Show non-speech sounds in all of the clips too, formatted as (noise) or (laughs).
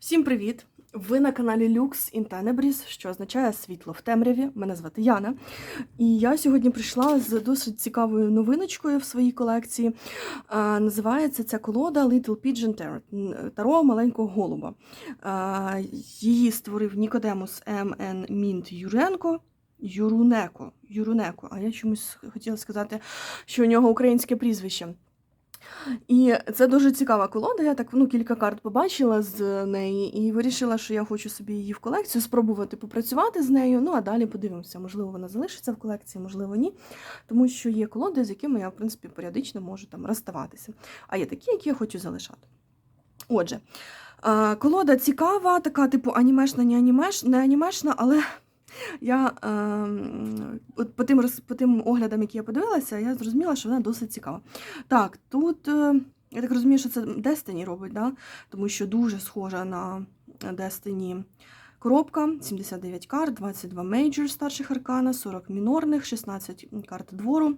Всім привіт! Ви на каналі Lux in Tenebris, що означає світло в темряві. Мене звати Яна. І я сьогодні прийшла з досить цікавою новиночкою в своїй колекції. А, називається ця колода Little Pigeon Tarot, Таро маленького голуба. А, її створив Нікодемус М.Н. Мінт Юренко. Юрунеко. Юрунеко. А я чомусь хотіла сказати, що у нього українське прізвище. І це дуже цікава колода. Я так ну, кілька карт побачила з неї і вирішила, що я хочу собі її в колекцію, спробувати попрацювати з нею. Ну а далі подивимося, можливо, вона залишиться в колекції, можливо, ні. Тому що є колоди, з якими я, в принципі, періодично можу там розставатися. А є такі, які я хочу залишати. Отже, колода цікава, така, типу, анімешна, не анімеш, не анімешна, але. Я е, по тим по тим оглядам, які я подивилася, я зрозуміла, що вона досить цікава. Так, тут е, я так розумію, що це Destiny робить, да? тому що дуже схожа на Destiny коробка, 79 карт, 22 мейджор старших аркана, 40 мінорних, 16 карт двору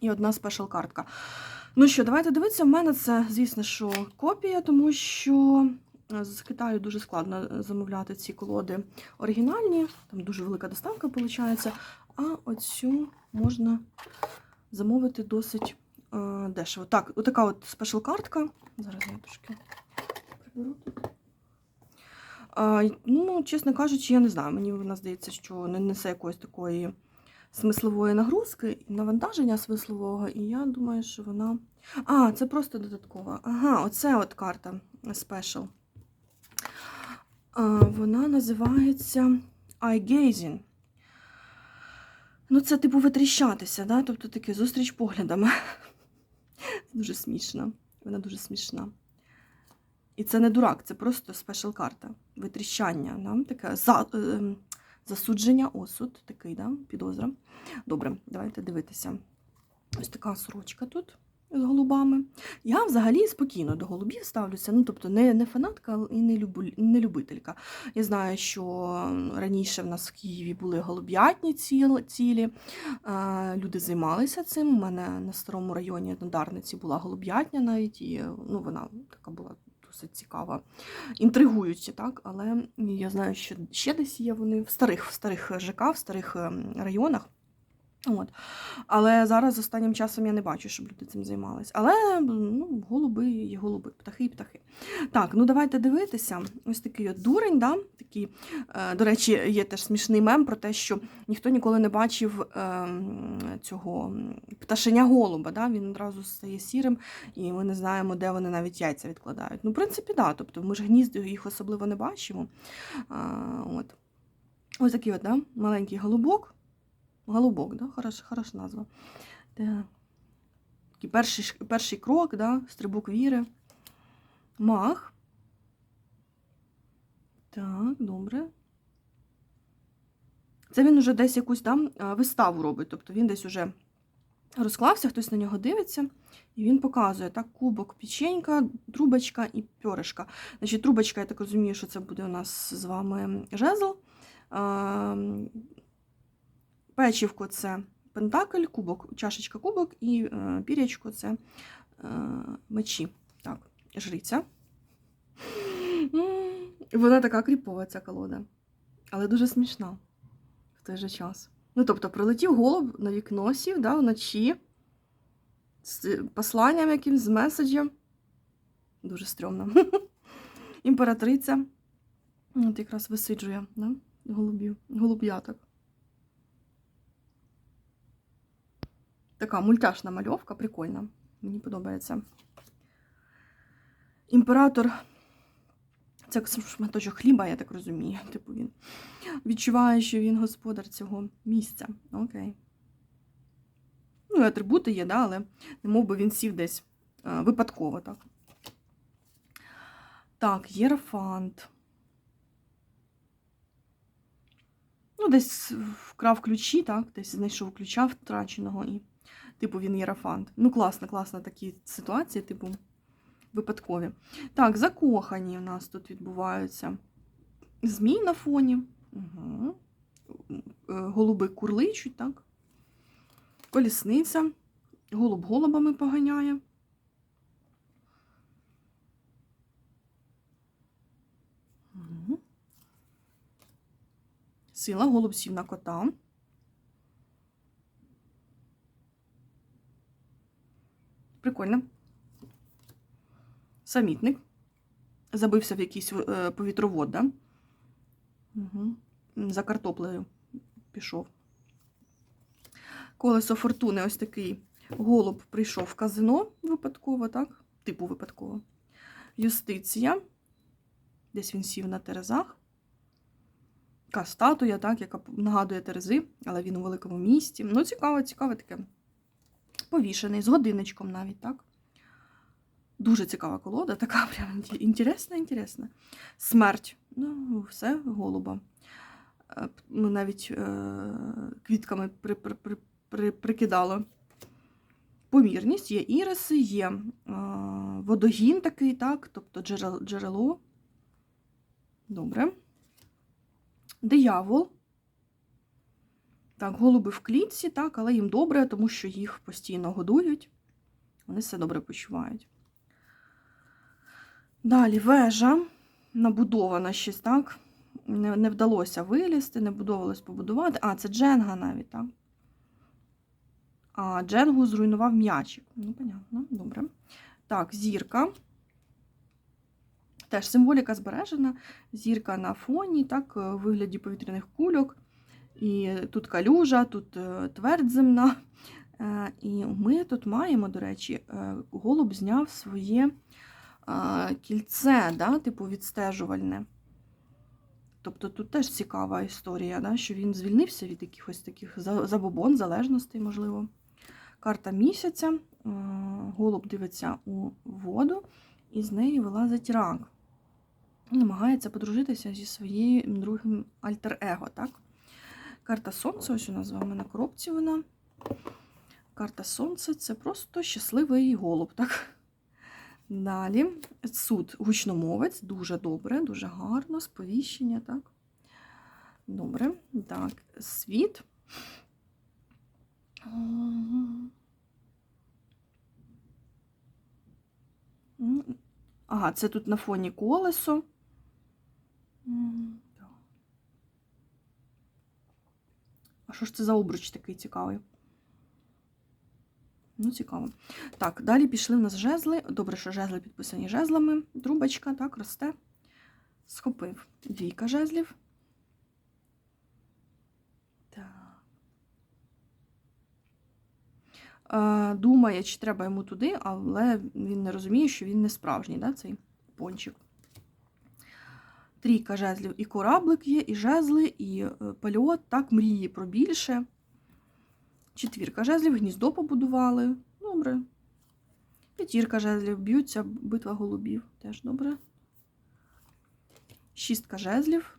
і одна спешл картка. Ну що, давайте дивитися. В мене це, звісно, що копія, тому що з Китаю дуже складно е, замовляти ці колоди оригінальні, там дуже велика доставка виходить. А оцю можна замовити досить е, дешево. Так, отака от спешл картка. Зараз я трошки приберу тут. А, ну, чесно кажучи, я не знаю. Мені вона здається, що не несе якоїсь такої смислової нагрузки, навантаження смислового, і я думаю, що вона. А, це просто додаткова. Ага, оце от карта Special. Вона називається Eye Gazing. Ну, це типу витріщатися, да? тобто таке зустріч поглядами. Дуже смішно. Вона дуже смішна. І це не дурак, це просто спешл карта. Витріщання. Да? Таке за, е, засудження, осуд, такий, да? підозра. Добре, давайте дивитися. Ось така сорочка тут з голубами. Я взагалі спокійно до голубів ставлюся. Ну, тобто не, не фанатка і не, любу, не любителька. Я знаю, що раніше в нас в Києві були голуб'ятні цілі. Люди займалися цим. У мене на старому районі на Дарниці була голуб'ятня навіть, і ну, вона така була досить цікава, інтригуюча, так? Але я знаю, що ще десь є вони в старих, в старих ЖК, в старих ем, районах. От. Але зараз останнім часом я не бачу, щоб люди цим займалися. Але ну, голуби є голуби, птахи і птахи. Так, ну давайте дивитися. Ось такий от дурень, да? такий, е, до речі, є теж смішний мем про те, що ніхто ніколи не бачив е, цього пташеня голуба. Да? Він одразу стає сірим, і ми не знаємо, де вони навіть яйця відкладають. Ну, в принципі, да. Тобто ми ж гнізд їх особливо не бачимо. От. Ось такий от, да? маленький голубок. Голубок, да? Хорош, хороша назва. Так. Такий перший, перший крок, да? стрибок віри. Мах. Так, добре. Це він уже десь якусь там виставу робить. Тобто він десь уже розклався, хтось на нього дивиться, і він показує так, кубок, печенька, трубочка і пьоришка. Значить, трубочка, я так розумію, що це буде у нас з вами жезл. Печівко це пентакль, кубок, чашечка кубок і е, пірячко це е, мечі. Так, жриця. Вона така кріпова, ця колода. Але дуже смішна в той же час. Ну, тобто, прилетів голуб на вікно сів, да, вночі з посланням якимсь, з меседжем. Дуже стрьомно. (laughs) Імператриця. От якраз висиджує да, голубів, голуб'яток. Така мультяшна мальовка, прикольна. Мені подобається. Імператор. Це шматочок хліба, я так розумію. (laughs) Типу він відчуває, що він господар цього місця. Окей. Ну, і атрибути є, да, але не мов би він сів десь а, випадково, так. Так, єрофант. Ну, десь вкрав ключі, так, десь знайшов ключа втраченого і, типу він єрафант. Ну, класно, класно такі ситуації, типу, випадкові. Так, закохані у нас тут відбуваються. Змій на фоні. Угу. Голуби курличуть, так? Колісниця. Голуб голубами поганяє. Сила голубців на кота. Прикольно. Самітник. Забився в якийсь е, повітровод, да? Угу. За картоплею пішов. Колесо фортуни, ось такий голуб прийшов в казино випадково, так? Типу випадково. Юстиція. Десь він сів на терезах. Така статуя, так, яка нагадує терези, але він у великому місті. Ну, цікаво, цікаве таке. Повішений, з годинничком навіть, так? Дуже цікава колода, така (laughs) прям інтересна, інтересна. Смерть. Ну, все, голуба. Е, Ми навіть е, квітками при, при, при, при, прикидало. Помірність, є іриси, є е, водогін такий, так, тобто джерело. Добре. Диявол. Так, голуби в клітці, так, але їм добре, тому що їх постійно годують. Вони все добре почувають. Далі вежа набудована щось, так? Не, не вдалося вилізти, не будовалось побудувати. А, це Дженга навіть, так? А Дженгу зруйнував м'ячик. Ну, понятно, добре. Так, зірка. Теж символіка збережена. Зірка на фоні, так, у вигляді повітряних кульок. І тут калюжа, тут е, твердь земна. Е, І ми тут маємо, до речі, е, голуб зняв своє кільце, да, типу відстежувальне. Тобто тут теж цікава історія, да, що він звільнився від якихось таких забобон, залежностей, можливо. Карта місяця. Голуб дивиться у воду, і з неї вилазить рак. Намагається подружитися зі своїм другим альтер-его, так? Карта Сонця, ось у нас з вами на коробці вона. Карта Сонця це просто щасливий голуб, так? Далі суд гучномовець, дуже добре, дуже гарно, сповіщення, так? Добре. Так, світ. Ага, це тут на фоні колесо. М, так. А що ж це за обруч такий цікавий? Ну, цікаво. Так, далі пішли в нас жезли. Добре, що жезли підписані жезлами. Трубочка, так, росте. Схопив. Двійка жезлів. Так. Е, Думає, чи треба йому туди, але він не розуміє, що він не справжній, да, цей пончик. Трійка жезлів. І кораблик є, і жезли, і е, польот, так, мрії про більше. Четвірка жезлів, гніздо побудували. Добре. П'ятірка жезлів, б'ються, битва голубів. Теж добре. Шістка жезлів.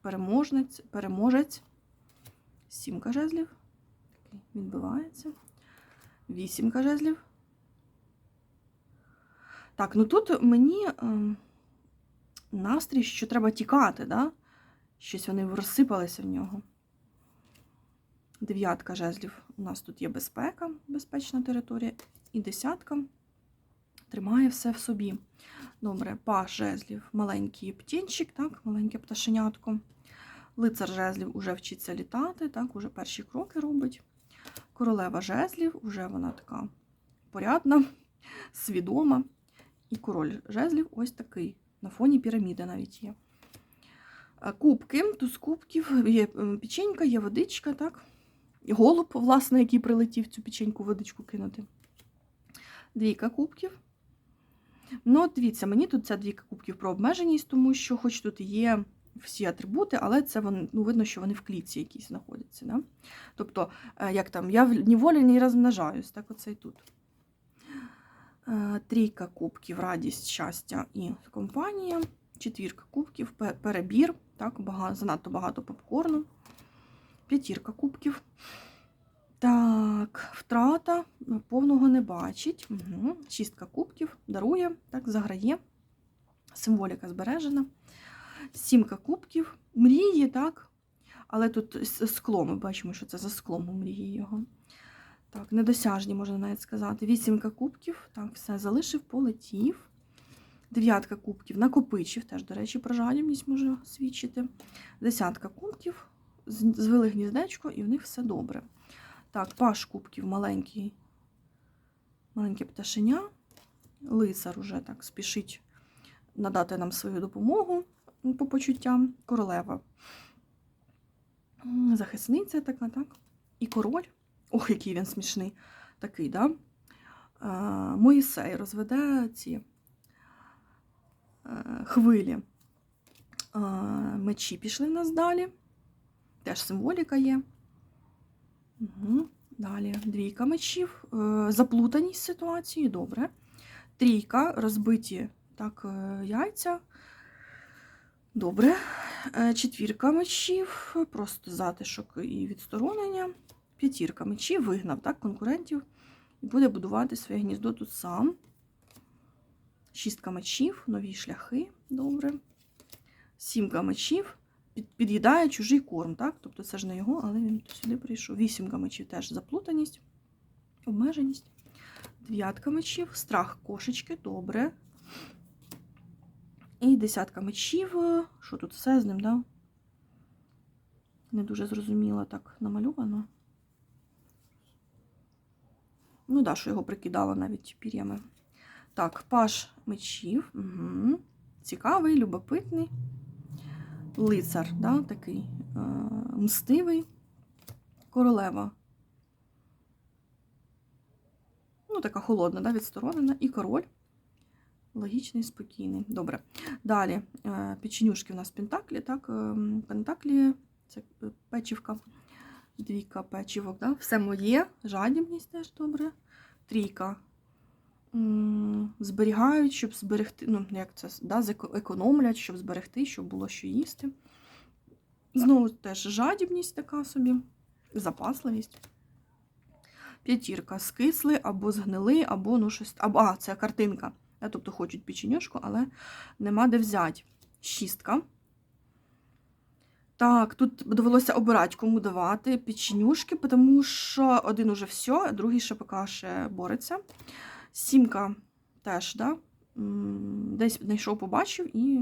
Переможець. переможець. Сімка жезлів. Відбивається. Вісімка жезлів. Так, ну тут мені е, настрій, що треба тікати, да? Щось вони розсипалися в нього. Дев'ятка жезлів. У нас тут є безпека, безпечна територія. І десятка тримає все в собі. Добре, паш жезлів, маленький птінчик, так, маленьке пташенятко. Лицар жезлів уже вчиться літати, так, уже перші кроки робить. Королева жезлів, уже вона така порядна, (laughs) свідома. І король жезлів ось такий. На фоні піраміди навіть є. Е, Кубки, туз кубків, є е, печенька, є водичка, так? І голуб, власне, який прилетів цю печеньку водичку кинути. Двійка кубків. Ну, от дивіться, мені тут ця двійка кубків про обмеженість, тому що, хоч тут є всі атрибути, але це вони, ну, видно, що вони в клітці якісь знаходяться. Да? Тобто, е, як там, я в неволі не розмножаюсь, так оце і тут. Е, Трійка кубків, радість, щастя і компанія. Четвірка кубків, перебір, так, багато, занадто багато попкорну. П'ятірка кубків. Так, втрата повного не бачить. Угу. Шістка кубків дарує, так, заграє. Символіка збережена. Сімка кубків. Мрії, так. Але тут скло, ми бачимо, що це за склом у мрії його. Так, недосяжні, можна навіть сказати. Вісімка кубків. Так, все, залишив, полетів. Дев'ятка кубків накопичив, теж, до речі, про жадібність може свідчити. Десятка кубків, звели гніздечко, і в них все добре. Так, паш кубків маленький, маленьке пташеня. Лицар уже так спішить надати нам свою допомогу по почуттям. Королева. Захисниця така, так. І король. Ох, який він смішний. Такий, да? Е, Моїсей розведе ці е, хвилі. Е, Мечі пішли в нас далі. Теж символіка є. Угу. Далі двійка мечів. Заплутаність ситуації, добре. Трійка, розбиті так, яйця. Добре. Четвірка мечів, просто затишок і відсторонення. П'ятірка мечів вигнав так, конкурентів і буде будувати своє гніздо тут сам. Шістка мечів, нові шляхи, добре. Сімка мечів, під'їдає чужий корм, так? Тобто це ж не його, але він сюди прийшов. Вісімка мечів теж заплутаність, обмеженість. Дев'ятка мечів, страх кошечки, добре. І десятка мечів. Що тут все з ним, да? Не дуже зрозуміло так намальовано. Ну да, що його прикидало навіть пір'ями. Так, паш мечів. Угу. Цікавий, любопитний. Лицар, да, такий е, мстивий. Королева. Ну, така холодна, да, відсторонена. І король. Логічний, спокійний. Добре. Далі е, печенюшки у нас пентаклі, так? е, Пентаклі це е, печівка. Двійка печівок, да? Все моє. Жадібність теж добре. Трійка. Зберігають, щоб зберегти, ну, як це, да, економлять, щоб зберегти, щоб було що їсти. Знову теж жадібність така собі, запасливість. П'ятірка скисли або згнили, або ну щось. Або, а, це картинка. Тобто хочуть печенюшку, але нема де взяти. Шістка. Так, тут довелося обирати, кому давати печенюшки, тому що один уже все, а другий ще поки ще бореться. Сімка теж, да? десь знайшов, побачив і,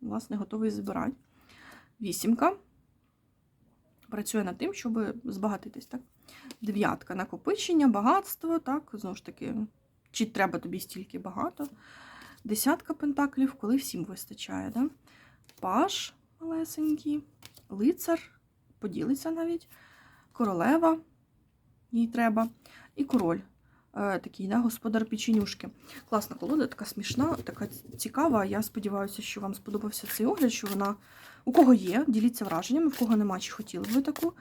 власне, готовий збирати. Вісімка. Працює над тим, щоб збагатитись, так? Дев'ятка накопичення, багатство, так, знову ж таки, чи треба тобі стільки багато. Десятка пентаклів, коли всім вистачає, да? Паш малесенький, лицар, поділиться навіть, королева, їй треба, і король. Е, Такий, да, господар печенюшки. Класна колода, така смішна, така цікава. Я сподіваюся, що вам сподобався цей огляд, що вона у кого є, діліться враженнями, в кого нема, чи хотіли б ви таку.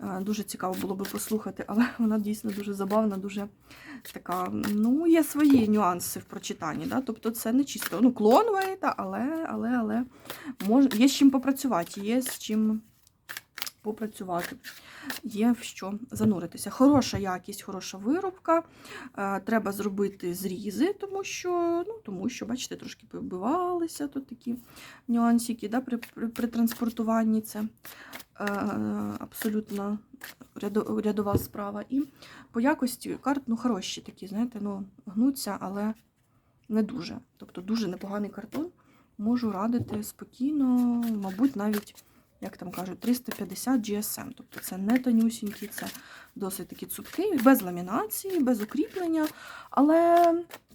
Е, Дуже цікаво було би послухати, але (laughs) вона дійсно дуже забавна, дуже така. Ну, є свої нюанси в прочитанні. Да? Тобто це не чисто ну, клон але, але, але мож, є з чим попрацювати, є з чим попрацювати. Є в що зануритися. Хороша якість, хороша виробка. Е, Треба зробити зрізи, тому що, ну, тому що, бачите, трошки побивалися тут такі нюансики да, при, при, при транспортуванні. Це е, абсолютно рядо- рядова справа. І по якості карт ну, хороші такі, знаєте, ну, гнуться, але не дуже. Тобто дуже непоганий картон. Можу радити спокійно, мабуть, навіть, як там кажуть, 350 GSM. Тобто це не тонюсінький, це досить такі цупкий, без ламінації, без укріплення. Але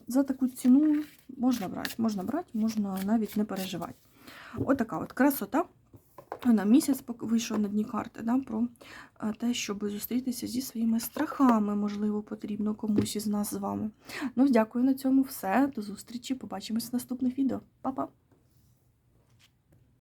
за таку ціну можна брати, можна брати, можна навіть не переживати. Отака от красота. На місяць вийшов на дні карти да, про е, те, щоб зустрітися зі своїми страхами, можливо, потрібно комусь із нас з вами. Ну, дякую на цьому все. До зустрічі. Побачимось в наступних відео. Па-па!